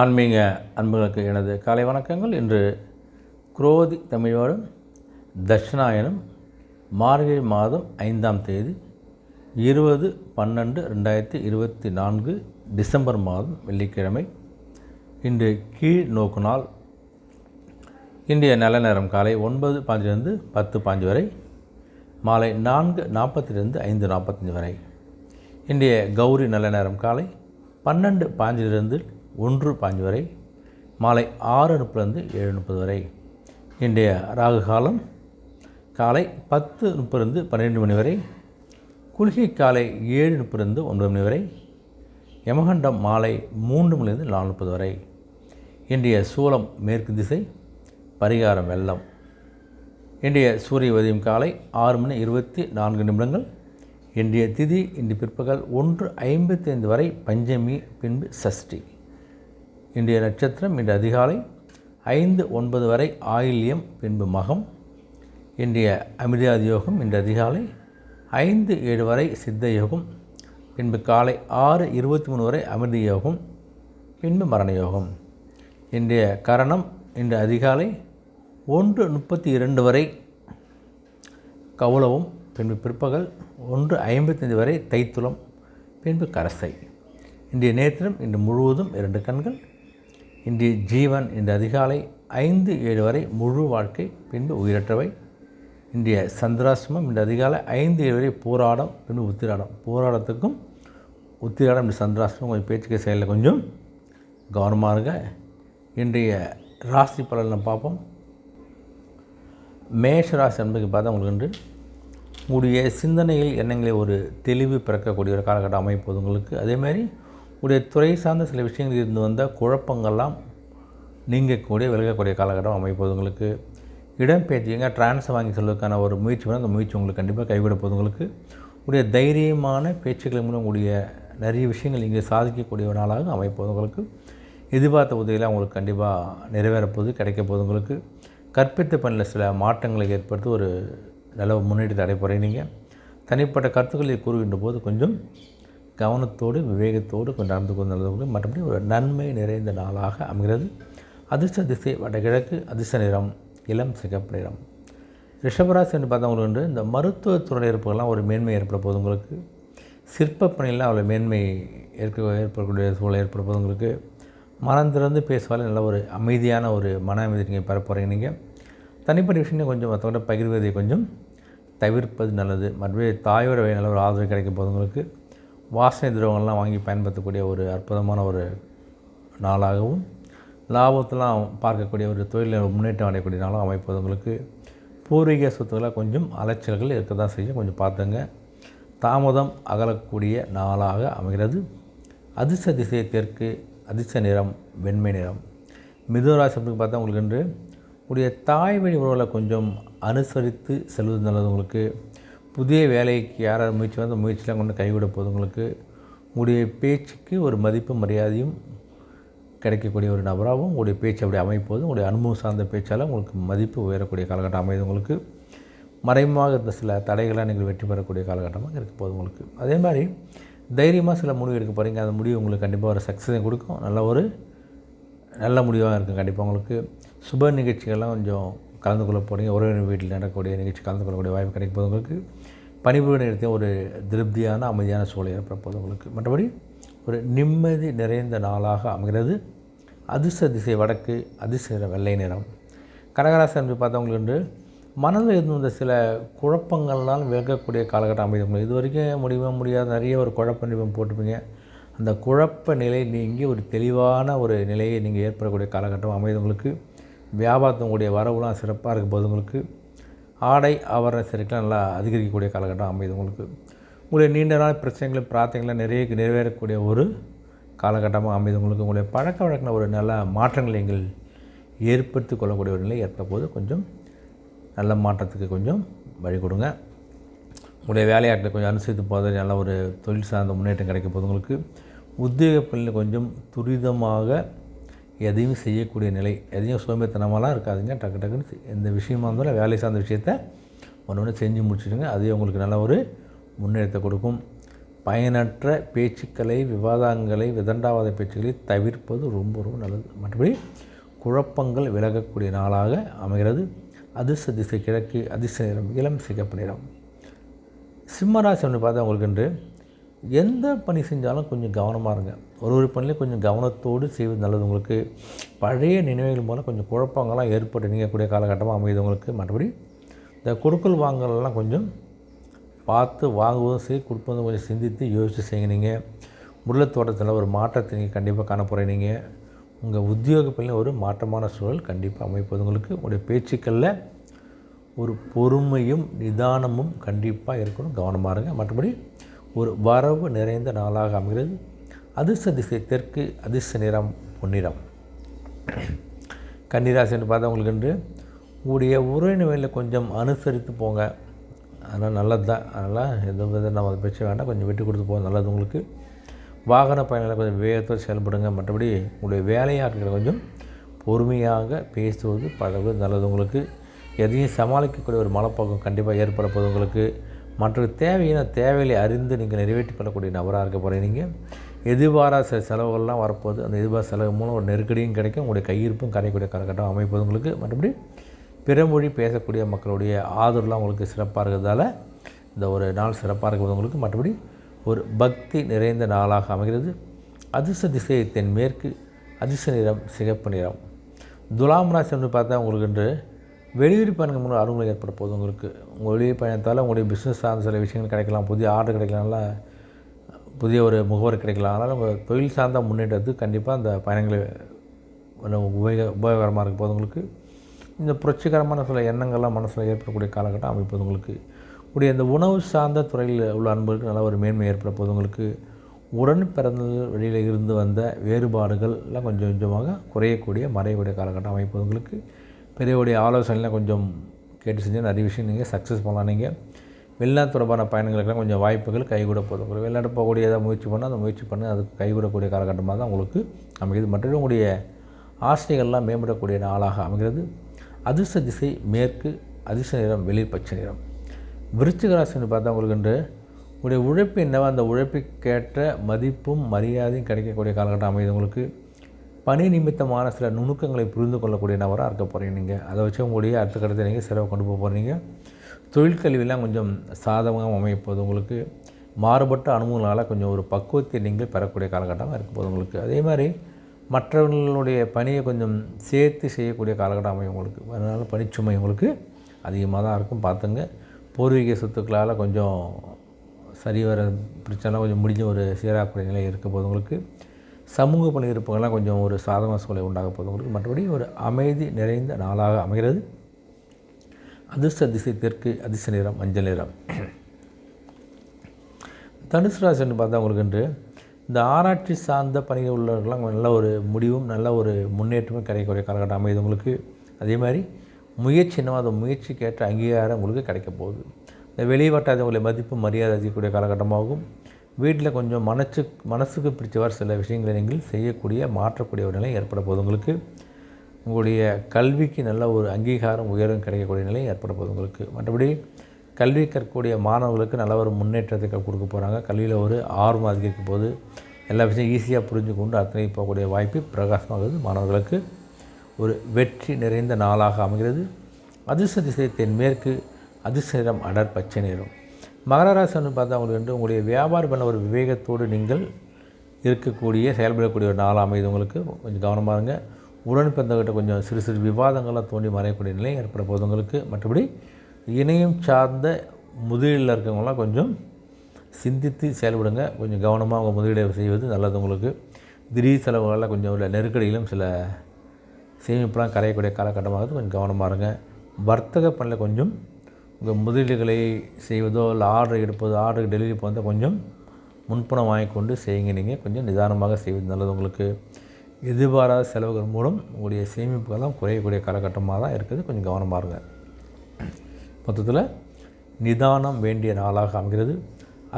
ஆன்மீக அன்புகளுக்கு எனது காலை வணக்கங்கள். இன்று குரோதி தமிழோடும் தட்சிணாயனம் மார்கழி மாதம் ஐந்தாம் தேதி இருபது பன்னெண்டு ரெண்டாயிரத்தி இருபத்தி நான்கு டிசம்பர் மாதம் வெள்ளிக்கிழமை. இன்று கீழ் நோக்கு நாள். இன்றைய நல்ல நேரம் காலை ஒன்பது பாஞ்சிலிருந்து பத்து பாஞ்சு வரை மாலை நான்கு நாற்பத்திலிருந்து ஐந்து நாற்பத்தஞ்சு வரை. இன்றைய கௌரி நல்ல நேரம் காலை பன்னெண்டு பாஞ்சிலிருந்து ஒன்று பாஞ்சு வரை மாலை ஆறு முப்பதுலேருந்து ஏழு முப்பது வரை. இன்றைய ராகு காலம் காலை பத்து முப்பதுலேருந்து பன்னிரெண்டு மணி வரை குளிகை காலை ஏழு முப்பதுலேருந்து ஒன்பது மணி வரை யமகண்டம் மாலை மூன்று மணிலேருந்து நாலு முப்பது வரை. இன்றைய சூலம் மேற்கு திசை பரிகாரம் வெள்ளம். இன்றைய சூரிய உதயம் காலை ஆறு மணி இருபத்தி நான்கு நிமிடங்கள். இன்றைய திதி இன்று பிற்பகல் ஒன்று ஐம்பத்தி ஐந்து வரை பஞ்சமி பின்பு சஷ்டி. இன்றைய நட்சத்திரம் இன்று அதிகாலை ஐந்து ஒன்பது வரை ஆயில்யம் பின்பு மகம். இன்றைய அமிர்தாதி யோகம் இன்று அதிகாலை ஐந்து ஏழு வரை சித்த யோகம். பின்பு காலை ஆறு இருபத்தி மூணு வரை அமிர்த யோகம் பின்பு மரண யோகம். இன்றைய கரணம் இன்று அதிகாலை ஒன்று முப்பத்தி இரண்டு வரை கவுளவும் பின்பு பிற்பகல் ஒன்று ஐம்பத்தைந்து வரை தைத்துளம் பின்பு கரசை. இன்றைய நேத்திரம் இன்று முழுவதும் இரண்டு கண்கள் இன்றைய ஜீவன் இந்த அதிகாலை ஐந்து ஏழு வரை முழு வாழ்க்கை பின்பு உயிரற்றவை. இன்றைய சந்திராசிரமம் இந்த அதிகாலை ஐந்து ஏழு வரை போராடம் பின்பு உத்திராடம். போராடத்துக்கும் உத்திராடம் இந்த சந்திராசிரமம். கொஞ்சம் பேச்சுக்கை செயலில் கொஞ்சம் கவனமாக இருங்க. இன்றைய ராசி பலனை பார்ப்போம். மேஷ ராசி என்பதுக்கு பார்த்தா உங்களுக்கு இன்று உங்களுடைய சிந்தனையில் எண்ணங்களை ஒரு தெளிவு பிறக்கக்கூடிய ஒரு காலகட்டம் அமைப்பது உங்களுக்கு. அதேமாதிரி உடைய துறை சார்ந்த சில விஷயங்கள் இருந்து வந்த குழப்பங்கள்லாம் நீங்கக்கூடிய விலகக்கூடிய காலகட்டம் அமைப்பது உங்களுக்கு. இடம்பெயர்ச்சிங்க டிரான்ஸ் வாங்கி செல்வதற்கான ஒரு முயற்சி வந்து அந்த முயற்சி உங்களுக்கு கண்டிப்பாக கைவிட போகுது உங்களுக்கு. உடைய தைரியமான பேச்சுக்கள் மூலம் உங்களுடைய நிறைய விஷயங்கள் இங்கே சாதிக்கக்கூடிய ஒரு நாளாக அமைப்போது உங்களுக்கு. எதிர்பார்த்த உதவியெல்லாம் உங்களுக்கு கண்டிப்பாக நிறைவேறப்போது கிடைக்க போகுது உங்களுக்கு. கற்பித்த பணியில் சில மாற்றங்களை ஏற்படுத்தி ஒரு நல்ல முன்னேற்றத்தை அடைப்போகிறீங்க நீங்கள் தனிப்பட்ட கருத்துக்களை கூறுகின்ற போது கொஞ்சம் கவனத்தோடு விவேகத்தோடு கொஞ்சம் நடந்து கொண்டு நடந்து மற்றபடி ஒரு நன்மை நிறைந்த நாளாக அமைகிறது. அதிர்ஷ்ட திசை வடகிழக்கு அதிர்ஷ்ட நிறம் இளம் சிகப்பு நிறம். ரிஷபராசி என்று பார்த்தவங்களுக்கு வந்து இந்த மருத்துவத்துறை இருப்பதெல்லாம் ஒரு மேன்மை ஏற்பட போது உங்களுக்கு. சிற்ப பணியெல்லாம் அவ்வளோ மேன்மை ஏற்க ஏற்படக்கூடிய சூழல் ஏற்பட போது உங்களுக்கு. மனம் திறந்து பேசுவாலே நல்ல ஒரு அமைதியான ஒரு மன அமைதி நீங்கள் பெற போகிறீங்க நீங்கள் தனிப்பட்ட விஷயங்கள் கொஞ்சம் மற்றவங்கள்ட்ட பகிர்வதை கொஞ்சம் தவிர்ப்பது நல்லது. மற்றபடி தாயோட நல்ல ஒரு ஆதரவு கிடைக்கும் போது உங்களுக்கு. வாசனை திரவங்கள்லாம் வாங்கி பயன்படுத்தக்கூடிய ஒரு அற்புதமான ஒரு நாளாகவும் லாபத்தெலாம் பார்க்கக்கூடிய ஒரு தொழிலில் முன்னேற்றம் அடையக்கூடிய நாளாக அமைப்பது. உங்களுக்கு பூர்வீக சொத்துக்களாக கொஞ்சம் அலைச்சல்கள் இருக்க தான் செய்யும். கொஞ்சம் பார்த்துங்க. தாமதம் அகலக்கூடிய நாளாக அமைகிறது. அதிர்ஷ்ட திசை தெற்கு அதிர்ஷ்ட நிறம் வெண்மை நிறம். மிதுனராசிக்கு பார்த்தா உங்களுக்கு என்று உடைய தாய் வழி உறவுகளை கொஞ்சம் அனுசரித்து செல்வது நல்லது. உங்களுக்கு புதிய வேலைக்கு யாராவது முயற்சி வந்து முயற்சியெலாம் கொண்டு கைவிட போகுது உங்களுக்கு உங்களுடைய பேச்சுக்கு ஒரு மதிப்பு மரியாதையும் கிடைக்கக்கூடிய ஒரு நபராகவும் உங்களுடைய பேச்சு அப்படி அமைப்போது உங்களுடைய அனுபவம் சார்ந்த பேச்சால் உங்களுக்கு மதிப்பு உயரக்கூடிய காலகட்டம் அமைது உங்களுக்கு. மறைமுகமாக இருந்த சில தடைகளாக நீங்கள் வெற்றி பெறக்கூடிய காலகட்டமாக இருக்க போகுது உங்களுக்கு. அதே மாதிரி தைரியமாக சில முடிவு எடுக்க போகிறீங்க அந்த முடிவு உங்களுக்கு கண்டிப்பாக ஒரு சக்ஸஸையும் கொடுக்கும். நல்ல ஒரு நல்ல முடிவாக இருக்கும் கண்டிப்பாக உங்களுக்கு. சுப நிகழ்ச்சிகள்லாம் கொஞ்சம் கலந்து கொள்ள போகிறீங்க உறவினர் வீட்டில் நடக்கக்கூடிய நிகழ்ச்சி கலந்து கொள்ளக்கூடிய வாய்ப்பு கிடைக்கும் போது உங்களுக்கு. பணிபுரிய இடத்தையும் ஒரு திருப்தியான அமைதியான சூழல் ஏற்பட உங்களுக்கு. மற்றபடி ஒரு நிம்மதி நிறைந்த நாளாக அமைகிறது. அதிர்ஷ்ட திசை வடக்கு அதிர்ஷ்ட வெள்ளை நிறம். கடகராசி பார்த்தவங்களுக்கு என்று மனதில் இருந்து வந்த சில குழப்பங்கள்னால் விலகக்கூடிய காலகட்டம் அமைது. இது வரைக்கும் முடியவே முடியாத? நிறைய ஒரு குழப்ப நிபம் போட்டுப்பீங்க அந்த குழப்ப நிலை நீங்கி ஒரு தெளிவான ஒரு நிலையை நீங்கள் ஏற்படக்கூடிய காலகட்டம் அமைதி உங்களுக்கு. வியாபாரத்தினுடைய வரவுலாம் சிறப்பாக இருக்கும் போது உங்களுக்கு. ஆடை ஆவரண சேர்க்கலாம் நல்லா அதிகரிக்கக்கூடிய காலகட்டம் அமையுது உங்களுக்கு. உங்களுடைய நீண்ட நாள் பிரச்சனைகளும் பிரார்த்தனைகளும் நிறைய நிறைவேறக்கூடிய ஒரு காலகட்டமாக அமைது உங்களுக்கு. உங்களுடைய பழக்க வழக்கில் ஒரு நல்ல மாற்றங்களை நீங்கள் ஏற்படுத்தி கொள்ளக்கூடிய ஒரு நிலை ஏற்பட போது கொஞ்சம் நல்ல மாற்றத்துக்கு கொஞ்சம் வழி கொடுங்க. உங்களுடைய வேலையாட்டில் கொஞ்சம் அனுசரித்து போகிறது நல்ல ஒரு தொழில் சார்ந்த முன்னேற்றம் கிடைக்க போது உங்களுக்கு. உத்தியோக பணியில் கொஞ்சம் துரிதமாக எதையும் செய்யக்கூடிய நிலை எதையும் சோம்பேத்தனமாலாம் இருக்காதுங்க. டக்கு டக்குன்னு எந்த விஷயமா இருந்தாலும் வேலை சார்ந்த விஷயத்த ஒன்று ஒன்று செஞ்சு முடிச்சுடுங்க. அதே உங்களுக்கு நல்ல ஒரு முன்னேற்றத்தை கொடுக்கும். பயனற்ற பேச்சுக்களை விவாதங்களை விதண்டாவாத பேச்சுக்களை தவிர்ப்பது ரொம்ப ரொம்ப நல்லது. மற்றபடி குழப்பங்கள் விலகக்கூடிய நாளாக அமைகிறது. அதிர்ஷ்ட திசை கிழக்கு அதிர்ஷ்ட நிறம் இளம் சிகப்பு நிறம். சிம்மராசி ஒன்று பார்த்தா உங்களுக்கு என்று எந்த பணி செஞ்சாலும் கொஞ்சம் கவனமாக இருங்க. ஒரு ஒரு பணிலையும் கொஞ்சம் கவனத்தோடு செய்வது நல்லது. உங்களுக்கு பழைய நினைவுகள் மூலம் கொஞ்சம் குழப்பங்கள்லாம் ஏற்பட்டு நீங்கக்கூடிய காலகட்டமாக அமையுது உங்களுக்கு. மற்றபடி இந்த கொடுக்கல் வாங்கலாம் கொஞ்சம் பார்த்து வாங்குவதும் சரி கொடுப்பதும் கொஞ்சம் சிந்தித்து யோசித்து செய்யுங்க நீங்கள் முள்ளத்தோட்டத்தில் ஒரு மாற்றத்தை நீங்கள் கண்டிப்பாக காண போகிறீங்க உங்கள் உத்தியோக பணியில் ஒரு மாற்றமான சூழல் கண்டிப்பாக அமைப்பது. உங்களுக்கு உங்களுடைய பேச்சுக்களில் ஒரு பொறுமையும் நிதானமும் கண்டிப்பாக இருக்கணும். கவனமாக இருங்க. மற்றபடி ஒரு வரவு நிறைந்த நாளாக அமைகிறது. அதிர்ஷ்ட திசை தெற்கு அதிர்ஷ்ட நிறம் பொன்னிறம் கன்னிராசி என்று பார்த்தா உங்களுக்கு என்று உங்களுடைய உறவினர்களில் கொஞ்சம் அனுசரித்து போங்க. அதனால் நல்லது தான் அதனால் எந்த வித நம்ம அதை பேச வேண்டாம். கொஞ்சம் விட்டு கொடுத்து போக நல்லது உங்களுக்கு. வாகன பயணங்களை கொஞ்சம் வேகத்தில் செயல்படுங்க. மற்றபடி உங்களுடைய வேலையாட்களை கொஞ்சம் பொறுமையாக பேசுவது பழகுவது நல்லது உங்களுக்கு. எதையும் சமாளிக்கக்கூடிய ஒரு மனப்போக்கம் கண்டிப்பாக ஏற்பட போகுது உங்களுக்கு. மற்ற தேவையான தேவைகளை அறிந்து நீங்கள் நிறைவேற்றிக் கொள்ளக்கூடிய நபராக இருக்க போகிறீங்க நீங்கள் எதிர்பாராத சில செலவுகள்லாம் வரப்போகுது அந்த எதிர்பார செலவு மூலம் ஒரு நெருக்கடியும் கிடைக்கும். உங்களுடைய கையிருப்பும் கரையக்கூடிய காலகட்டம் அமைப்பது உங்களுக்கு. மற்றபடி பிற மொழி பேசக்கூடிய மக்களுடைய ஆதரவுலாம் உங்களுக்கு சிறப்பாக இருக்கிறதால இந்த ஒரு நாள் சிறப்பாக இருக்கிறது உங்களுக்கு. மற்றபடி ஒரு பக்தி நிறைந்த நாளாக அமைகிறது. அதிர்ஷ்ட திசை தென்மேற்கு அதிர்ஷ்ட நிறம் சிகப்பு நிறம். துலாம் ராசி பார்த்தா உங்களுக்கு என்று வெளியூர் பயணங்கள் மூலம் அருங்களை ஏற்பட போகுது உங்களுக்கு. உங்கள் வெளியூர் பயணத்தால் உங்களுடைய பிஸ்னஸ் சார்ந்த சில விஷயங்கள் கிடைக்கலாம் புதிய ஆர்டர் கிடைக்கலாம்ல புதிய ஒரு முகவர் கிடைக்கலாம். அதனால் உங்கள் தொழில் சார்ந்த முன்னேற்றத்துக்கு கண்டிப்பாக அந்த பயணங்களை உபயோக உபயோகரமாக இருக்க போது உங்களுக்கு. இந்த புரட்சிகரமான சில எண்ணங்கள்லாம் மனசில் ஏற்படக்கூடிய காலகட்டம் அமைப்பது உங்களுக்கு. உடைய இந்த உணவு சார்ந்த துறையில் உள்ள அன்பர்களுக்கு நல்ல ஒரு மேன்மை ஏற்பட போது உங்களுக்கு. உடன் பிறந்த வெளியில் இருந்து வந்த வேறுபாடுகள் எல்லாம் கொஞ்சம் கொஞ்சமாக குறையக்கூடிய மறையக்கூடிய காலகட்டம் அமைப்பது உங்களுக்கு. பெரியவருடைய ஆலோசனைலாம் கொஞ்சம் கேட்டு செஞ்சால் நிறைய விஷயம் நீங்கள் சக்ஸஸ் பண்ணலாம். நீங்கள் வெளிநாட்டு தொடர்பான பயணங்களுக்கெல்லாம் கொஞ்சம் வாய்ப்புகள் கைகூட போதும். உங்களுக்கு வெளிநாட்டு போகக்கூடிய ஏதாவது முயற்சி பண்ணால் அந்த முயற்சி பண்ணி அதுக்கு கைகூடக்கூடிய காலகட்டமாக தான் உங்களுக்கு அமைகிறது. மற்றும் உங்களுடைய ஆசைகள்லாம் மேம்படக்கூடிய நாளாக அமைகிறது. அதிர்ஷ்ட திசை மேற்கு அதிர்ஷ்ட நிறம் வெளிர் பச்சை நிறம். விருச்சிகராசின்னு பார்த்தா உங்களுக்கு என்று உங்களுடைய உழைப்பு என்னவோ? அந்த உழைப்புக்கேற்ற மதிப்பும் மரியாதையும் கிடைக்கக்கூடிய காலகட்டம் அமைது உங்களுக்கு. பணி நிமித்தமான சில நுணுக்கங்களை புரிந்து கொள்ளக்கூடிய நபராக இருக்க போகிறீங்க நீங்கள் அதை வச்சு உங்களுடைய அடுத்த கட்டத்தை நீங்கள் சிறவை கொண்டு போக போகிறீங்க தொழிற்கல்வியெல்லாம் கொஞ்சம் சாதகமாக அமைப்போது உங்களுக்கு. மாறுபட்ட அனுபவங்களால் கொஞ்சம் ஒரு பக்குவத்தை நீங்கள் பெறக்கூடிய காலகட்டமாக இருக்க போது உங்களுக்கு. அதே மாதிரி மற்றவர்களுடைய பணியை கொஞ்சம் சேர்த்து செய்யக்கூடிய காலகட்டம் அமையும் உங்களுக்கு. அதனால் பணிச்சுமை உங்களுக்கு அதிகமாக தான் இருக்கும். பார்த்துங்க. பூர்வீக சொத்துக்களால் கொஞ்சம் சரி வர பிரச்சனை கொஞ்சம் முடிஞ்ச ஒரு சீராக்கூடிய நிலை இருக்க போது உங்களுக்கு. சமூக பணி இருப்புகள்லாம் கொஞ்சம் ஒரு சாதகமான சூழலை உண்டாக போகுது உங்களுக்கு. மற்றபடி ஒரு அமைதி நிறைந்த நாளாக அமைகிறது. அதிர்ஷ்ட திசை தெற்கு அதிர்ஷ்ட நிறம் மஞ்சள் நிறம். தனுசு ராசின்னு பார்த்தா உங்களுக்கு என்று இந்த ஆராய்ச்சி சார்ந்த பணிகள் உள்ளவர்கள்லாம் நல்ல ஒரு முடிவும் நல்ல ஒரு முன்னேற்றமும் கிடைக்கக்கூடிய காலகட்டம் அமைது உங்களுக்கு. அதே மாதிரி முயற்சி என்னவோ அந்த முயற்சிக்கேற்ற அங்கீகாரம் உங்களுக்கு கிடைக்க போகுது. இந்த வெளி மதிப்பு மரியாதை அதிகக்கூடிய காலகட்டமாகும். வீட்டில் கொஞ்சம் மனசு மனசுக்கு பிடிச்சவாறு சில விஷயங்களை நீங்கள் செய்யக்கூடிய மாற்றக்கூடிய ஒரு நிலை ஏற்பட போகுது உங்களுக்கு. உங்களுடைய கல்விக்கு நல்ல ஒரு அங்கீகாரம் உயரம் கிடைக்கக்கூடிய நிலை ஏற்பட போகுது உங்களுக்கு. மற்றபடி கல்வி கற்கக்கூடிய மாணவர்களுக்கு நல்ல ஒரு முன்னேற்றத்தை கொடுக்க போகிறாங்க கல்வியில் ஒரு ஆர்வம் அதிகரிக்கும் போது எல்லா விஷயம் ஈஸியாக புரிஞ்சு கொண்டு அத்தனை போகக்கூடிய வாய்ப்பு பிரகாசமாகிறது மாணவர்களுக்கு ஒரு வெற்றி நிறைந்த நாளாக அமைகிறது. அதிர்ஷ்ட திசை தென்மேற்கு அதிர்ஷ்ட நிறம் அடர் பச்சை நிறம். மகர பார்த்தா உங்களுக்கு வந்து உங்களுடைய வியாபாரம் பண்ண ஒரு விவேகத்தோடு நீங்கள் இருக்கக்கூடிய செயல்படக்கூடிய ஒரு நாள் அமைது உங்களுக்கு. கொஞ்சம் கவனமாக இருங்க. உடன்பிறந்தவர்கிட்ட கொஞ்சம் சிறு சிறு விவாதங்களாக தோண்டி மறையக்கூடிய நிலை ஏற்பட போது உங்களுக்கு. மற்றபடி இணையம் சார்ந்த முதலீடில் இருக்கவங்களாம் கொஞ்சம் சிந்தித்து செயல்படுங்க. கொஞ்சம் கவனமாக உங்கள் முதலீடு செய்வது நல்லது உங்களுக்கு. திடீர் செலவுகளில் கொஞ்சம் உள்ள நெருக்கடியிலும் சில சேமிப்புலாம் கரையக்கூடிய காலகட்டமாக கொஞ்சம் கவனமாக இருங்க. வர்த்தக பணியில் கொஞ்சம் உங்கள் முதலீடுகளை செய்வதோ இல்லை ஆர்டர் எடுப்பதோ ஆர்டர் டெலிவரி போகிறதோ கொஞ்சம் முன்பணம் வாங்கி கொண்டு செய்யுங்க. நீங்கள் கொஞ்சம் நிதானமாக செய்வது நல்லது. உங்களுக்கு எதிர்பாராத செலவுகள் மூலம் உங்களுடைய சேமிப்புகள்லாம் குறையக்கூடிய காலகட்டமாக தான் இருக்குது. கொஞ்சம் கவனமாக இருங்க மொத்தத்தில் நிதானம் வேண்டிய நாளாக அமைகிறது.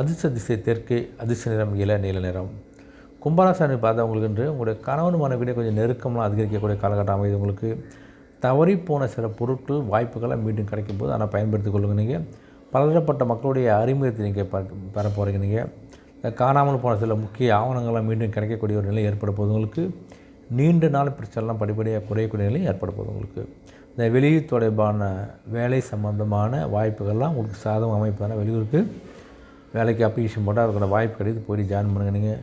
அதிர்ஷ்ட திசை தெற்கு அதிர்ஷ்ட நிறம் இள நீல நிறம். கும்பராசாமி பார்த்தவங்களுக்கு என்று உங்களுடைய கணவன் மனைவிட கொஞ்சம் நெருக்கமாக அதிகரிக்கக்கூடிய காலகட்டம் அமைது உங்களுக்கு தவறி போன சில பொருட்கள் வாய்ப்புகளை மீண்டும் கிடைக்கும் போது ஆனால் பயன்படுத்தி கொள்ளுங்க நீங்கள் பலதரப்பட்ட மக்களுடைய அறிமுகத்தை நீங்கள் பெற போகிறீங்க நீங்கள் காணாமல் போன சில முக்கிய ஆவணங்களை மீண்டும் கிடைக்கக்கூடிய ஒரு நிலை ஏற்பட போகுது உங்களுக்கு நீண்ட நாள் பிரச்சனைலாம் படிப்படியாக குறையக்கூடிய நிலை ஏற்பட போகுது உங்களுக்கு. இந்த வெளியூர் தொடர்பான வேலை சம்பந்தமான வாய்ப்புகள்லாம் உங்களுக்கு சாதகம் அமைப்பதான வெளியூருக்கு வேலைக்கு அப்ளிகேஷன் போட்டால் அதுக்கான வாய்ப்பு கிடைக்குது போய் ஜாயின் பண்ணுங்க. நீங்கள்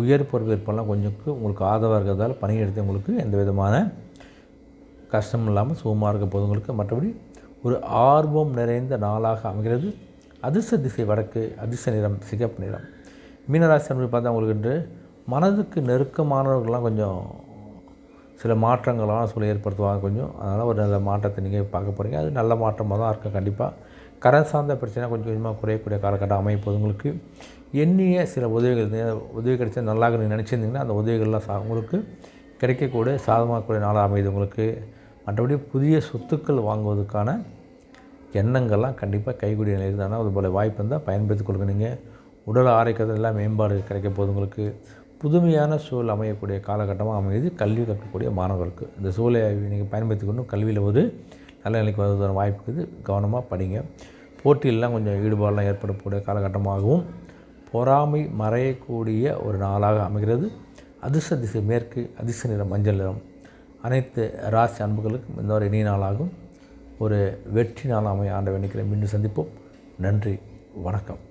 உயர் பொறுப்பேற்பெல்லாம் கொஞ்சம் உங்களுக்கு ஆதரவாக இருக்கிறதால பணியெடுத்து உங்களுக்கு எந்த விதமான கஷ்டம் இல்லாமல் சுகமாக இருக்க போதுங்களுக்கு மற்றபடி ஒரு ஆர்வம் நிறைந்த நாளாக அமைகிறது. அதிர்ஷ்ட திசை வடக்கு அதிர்ஷ்ட நிறம் சிகப்பு நிறம். மீனராசி அன்பு பார்த்தா உங்களுக்கு இன்று மனதுக்கு நெருக்கமானவர்கள்லாம் கொஞ்சம் சில மாற்றங்களான சூழல் ஏற்படுத்துவாங்க கொஞ்சம். அதனால் ஒரு நல்ல மாற்றத்தை நீங்கள் பார்க்க போகிறீங்க அது நல்ல மாற்றமாக தான் இருக்கும் கண்டிப்பாக கடன் சார்ந்த பிரச்சனை கொஞ்சம் கொஞ்சமாக குறையக்கூடிய காலகட்டம் அமைப்போது உங்களுக்கு எண்ணிய சில உதவிகள் உதவி கிடைச்சா நல்லா நீங்கள் நினச்சிருந்தீங்கன்னா அந்த உதவிகள்லாம் சா உங்களுக்கு கிடைக்கக்கூடிய சாதகமாகக்கூடிய நாளாக அமைது உங்களுக்கு. மற்றபடி புதிய சொத்துக்கள் வாங்குவதற்கான எண்ணங்கள்லாம் கண்டிப்பாக கைகூடிய நிலை தானே அதுபோல் வாய்ப்பு இருந்தால் பயன்படுத்தி கொடுக்கணுங்க நீங்கள் உடல் ஆரோக்கியத்தில் எல்லாம் மேம்பாடு கிடைக்க போது உங்களுக்கு. புதுமையான சூழல் அமையக்கூடிய காலகட்டமாக அமையுது. கல்வி கற்கக்கூடிய மாணவர்களுக்கு. இந்த சூழலை நீங்கள் பயன்படுத்தி கொண்டு கல்வியில் ஒரு நல்ல நிலைக்கு வருவதற்கான வாய்ப்பு இருக்குது. கவனமாக படிங்க. போட்டியெல்லாம் கொஞ்சம் ஈடுபாடெலாம் ஏற்படக்கூடிய காலகட்டமாகவும் பொறாமை மறையக்கூடிய ஒரு நாளாக அமைகிறது. அதிர்ஷ்ட திசை மேற்கு அதிர்ஷ்ட நிறம் மஞ்சள் நிறம். அனைத்து ராசி அன்புகளுக்கும் இந்த ஒரு இனிய நாளாகும். ஒரு வெற்றி நாள் அமைய ஆண்டவன் நினைக்கிறேன் மீண்டும் சந்திப்போம். நன்றி வணக்கம்.